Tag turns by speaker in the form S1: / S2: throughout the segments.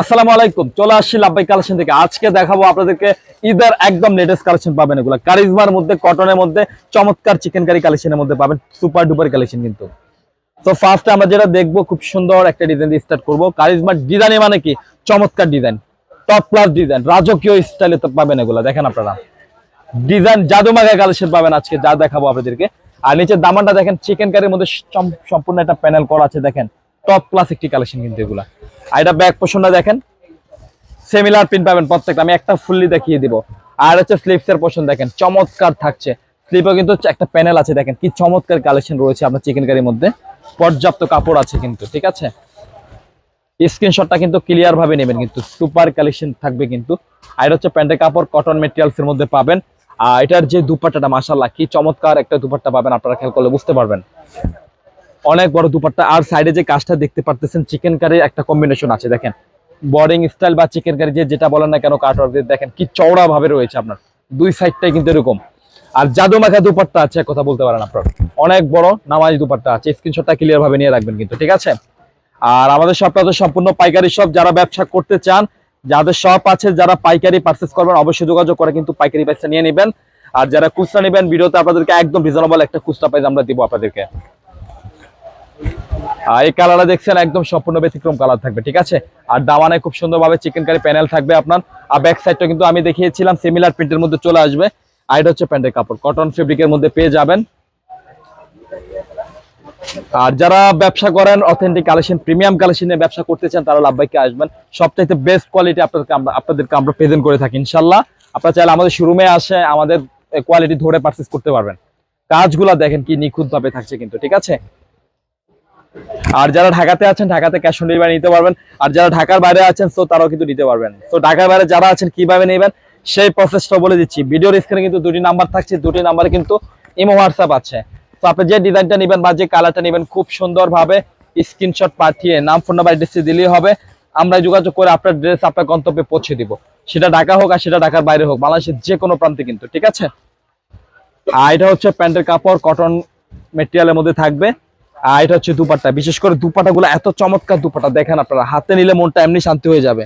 S1: আসসালামু আলাইকুম, চলে আসছি লাভবাই কালেকশন থেকে। আজকে দেখাবো আপনাদেরকে ঈদের একদম লেটেস্ট কালেকশন পাবেন এগুলো। কারিজমার মধ্যে কটনের মধ্যে, চমৎকার চিকেন কারি কালেকশনের মধ্যে পাবেন সুপার ডুপার কালেকশন কিন্তু। তো ফার্স্টে আমরা যেটা দেখব, খুব সুন্দর একটা ডিজাইন দিয়ে স্টার্ট করব। কারিজমার ডিজাইনে মানে কি? চমৎকার ডিজাইন টপ ক্লাস ডিজাইন রাজকীয় স্টাইলে তো পাবেন এগুলো, দেখেন আপনারা। ডিজাইন জাদুমাগা কালেকশন পাবেন আজকে, যা দেখাবো আপনাদেরকে। আর নিচের দামানটা দেখেন চিকেন কারির মধ্যে সম্পূর্ণ একটা প্যানেল করা আছে, দেখেন। টপ ক্লাস একটি কালেকশন কিন্তু এগুলা। আর এটা ব্যাক পোষণটা দেখেন সেমিলার পিন পাবেন প্রত্যেকটা, আমি একটা ফুললি দেখিয়ে দিব। আর হচ্ছে স্লিপস এর পোর্শন দেখেন, চমৎকার থাকছে। স্লিপও কিন্তু একটা প্যানেল আছে, দেখেন কি চমৎকার কালেকশন রয়েছে আপনার চিকেন কারির মধ্যে। পর্যাপ্ত কাপড় আছে কিন্তু, ঠিক আছে? স্ক্রিনশটটা কিন্তু ক্লিয়ার ভাবে নেবেন কিন্তু সুপার কালেকশন থাকবে কিন্তু। আর হচ্ছে প্যান্টের কাপড় কটন মেটেরিয়ালস এর মধ্যে পাবেন। আর এটার যে দুপাট্টাটা মাশাল্লাহ কি চমৎকার একটা দুপাট্টা পাবেন, আপনারা খেয়াল করলে বুঝতে পারবেন। অনেক বড় দুপাট্টা। আর সাইডে যে কাজটা দেখতে পারতেছেন চিকেন কারির একটা কম্বিনেশন আছে, দেখেন। বর্ডিং স্টাইল বা চিকেন কারি যে যেটা বলেন না কেন কাটওয়ার্ক দেখেন কি চওড়া ভাবে রয়েছে আপনার। দুই সাইডটাই কিন্তু এরকম। আর জাদু মাখা দুপাট্টা আছে কথা বলতে পারেন আপনার। অনেক বড় নামাজ দুপাট্টা আছে স্ক্রিনশটটা ক্লিয়ার ভাবে নিয়ে রাখবেন কিন্তু, ঠিক আছে? আর আমাদের শপটা তো সম্পূর্ণ পাইকারি শপ যারা ব্যবসা করতে চান, যাদের শপ আছে, যারা পাইকারি পারচেস করবেন, অবশ্যই যোগাযোগ করে কিন্তু পাইকারি পয়সা নিয়ে নেবেন। আর যারা খুচরা নেবেন, ভিডিওতে আপনাদেরকে একদম রিজনেবল একটা খুচরা প্রাইস আমরা দিব আপনাদেরকে। এই কালারটা দেখছেন, একদম সম্পূর্ণ ব্যতিক্রম কালার থাকবে, ঠিক আছে? আর দামানে খুব সুন্দরভাবে চিকেন কারি প্যানেল থাকবে আপনার। আর ব্যাক সাইডটা কিন্তু আমি দেখিয়েছিলাম সিমিলার প্রিন্টের মধ্যে চলে আসবে। আর এটা হচ্ছে প্যান্টের কাপড় কটন ফেব্রিকের মধ্যে পেয়ে যাবেন। আর যারা ব্যবসা করেন অথেন্টিক কালেকশন প্রিমিয়াম কালেকশনে ব্যবসা করতে চান, তারা লাভবাইকে আসবেন। সবচাইতে বেস্ট কোয়ালিটি আপনাদেরকে আমরা আপনাদেরকে আমরা প্রেজেন্ট করে থাকি, ইনশাল্লাহ। আপনারা চাইলে আমাদের শোরুমে আসে, আমাদের কোয়ালিটি ধরে পারচেস করতে পারবেন। কাজগুলা দেখেন কি নিখুঁত ভাবে থাকছে কিন্তু, ঠিক আছে? আর যারা ঢাকাতে আছেন, ঢাকাতে ক্যাশ অন ডেলিভারি নিতে পারবেন। আর যারা ঢাকার বাইরে আছেন তো তারাও কিন্তু নিতে পারবেন। তো ঢাকার বাইরে যারা আছেন, কীভাবে নেবেন, সেই প্রসেসটা বলে দিচ্ছি। ভিডিওর স্ক্রিনে কিন্তু দুটি নাম্বার থাকছে, দুটি নাম্বারে কিন্তু ইমো হোয়াটসঅ্যাপ আছে। তো আপনি যে ডিজাইনটা নেবেন বা যে কালারটা নেবেন, খুব সুন্দরভাবে স্ক্রিনশট পাঠিয়ে নাম ফোন নাম্বার অ্যাড্রেস দিলেই হবে। আমরা যোগাযোগ করে আপনার ড্রেস আপনার গন্তব্যে পৌঁছে দিব। সেটা ঢাকা হোক আর সেটা ঢাকার বাইরে হোক, বাংলাদেশের যে কোনো প্রান্তে কিন্তু, ঠিক আছে? আর এটা হচ্ছে প্যান্টের কাপড় কটন মেটেরিয়ালের মধ্যে থাকবে। আর এটা হচ্ছে দুপাট্টা। বিশেষ করে দুপাটা গুলো এত চমৎকার দুপাটা দেখেন আপনারা, হাতে নিলে মনটা এমনি শান্তি হয়ে যাবে।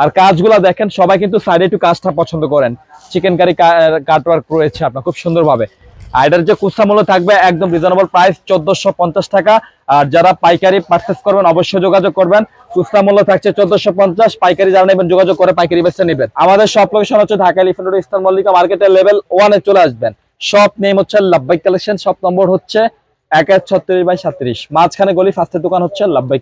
S1: আর কাজগুলো দেখেন, সবাই কিন্তু সাইডে একটু কাজটা পছন্দ করেন। চিকেন কারি কাটওয়ার্ক রয়েছে আপনার, খুব সুন্দরভাবে। আর এটার যে কুস্তা মূল্য থাকবে একদম রিজনেবল প্রাইস চোদ্দশো পঞ্চাশ টাকা। আর যারা পাইকারি পার্চেস করবেন, অবশ্যই যোগাযোগ করবেন। কুস্তা মূল্য থাকছে চোদ্দশো পঞ্চাশ, পাইকারি যারা নেবেন, যোগাযোগ করে পাইকারি বেচতে নেবেন। আমাদের সব লোকেশন হচ্ছে ঢাকা এলিফেন্ট ইস্টার্ন মল্লিকা মার্কেটের লেভেল ওয়ানে চলে আসবেন। শপ নেম হচ্ছে লাভবাই কালেকশন শপ নম্বর হচ্ছে এক এক ছত্রিশ বাই সাত্রিশ। মাঝখানে গলি ফার্স্টের দোকান হচ্ছে লাভবাইক